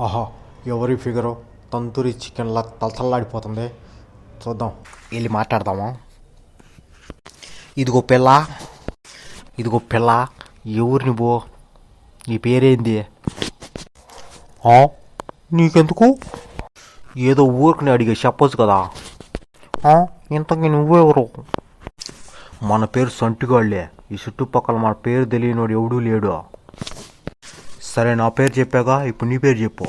ఆహా ఎవరి ఫిగరు? తందూరి చికెన్లా తలతల్లాడిపోతుంది. చూద్దాం. వెళ్ళి మాట్లాడదామా? ఇదిగో పిల్ల. ఇదిగో పిల్ల. ఎవరిని బో నీ పేరేంది? ఆ, నీకెందుకు? ఏదో ఊరికి అడిగే చెప్పొచ్చు కదా. ఆ, ఇంతకీ నువ్వెవరు మన పేరు సంటిగాళ్ళే. ఈ చుట్టుపక్కల మన పేరు తెలియనోడు ఎవడూ లేడు. సరే నా పేరు చెప్పాగా ఇప్పుడు నీ పేరు చెప్పు.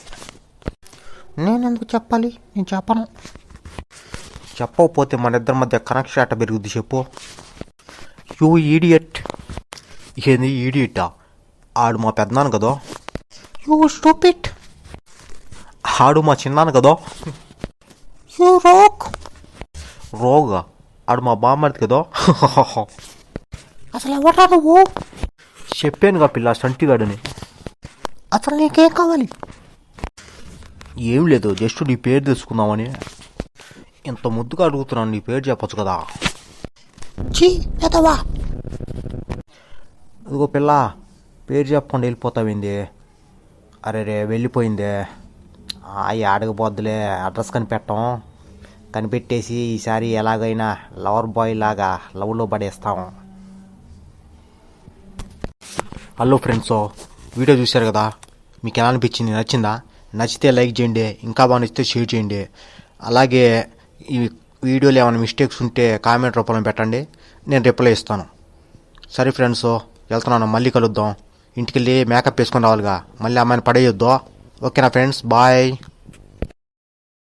నేను ఎందుకు చెప్పాలి? నేను చెప్పను. చెప్పకపోతే మన ఇద్దరి మధ్య కనెక్షన్ అట్ట పెరుగుద్ది చెప్పు. యూ ఈడియట్ ఏంది ఈడియట్టా ఆడు మా పెద్దనాన్న కదా? యూ స్టూపిట్ ఆడు మా చిన్నాన్న కదా? యూ రోక్ రోగా ఆడు మా బామ్మర్ది కదా? అసలు ఎవరా నువ్వు? చెప్పానుగా పిల్ల సంటిగాడని. అసలు నీకేం కావాలి. ఏం లేదు జస్ట్ నీ పేరు తెలుసుకుందామని. ఇంత ముద్దుగా అడుగుతున్నాను నీ పేరు చెప్పొచ్చు కదా. చీ ఎదవా. ఇదిగో పిల్ల పేరు చెప్పకుండా వెళ్ళిపోతావింది అరే రే వెళ్ళిపోయిందే. అయ్యి అడగబోద్దులే అడ్రస్ కనిపెట్టాం. కనిపెట్టేసి ఈసారి ఎలాగైనా లవర్ బాయ్ లాగా లవ్లో పడేస్తాం. హలో ఫ్రెండ్స్ వీడియో చూశారు కదా? మీకు ఎలా అనిపించింది? నచ్చిందా? నచ్చితే లైక్ చేయండి ఇంకా బాగా నచ్చితే షేర్ చేయండి. అలాగే ఈ వీడియోలో ఏమైనా మిస్టేక్స్ ఉంటే కామెంట్ రూపంలో పెట్టండి. నేను రిప్లై ఇస్తాను. సరే ఫ్రెండ్స్ వెళ్తున్నాను. మళ్ళీ కలుద్దాం. ఇంటికి వెళ్ళి మేకప్ వేసుకొని రావాలిగా. మళ్ళీ అమ్మాయిని పడేయొద్దు. ఓకేనా ఫ్రెండ్స్? బాయ్.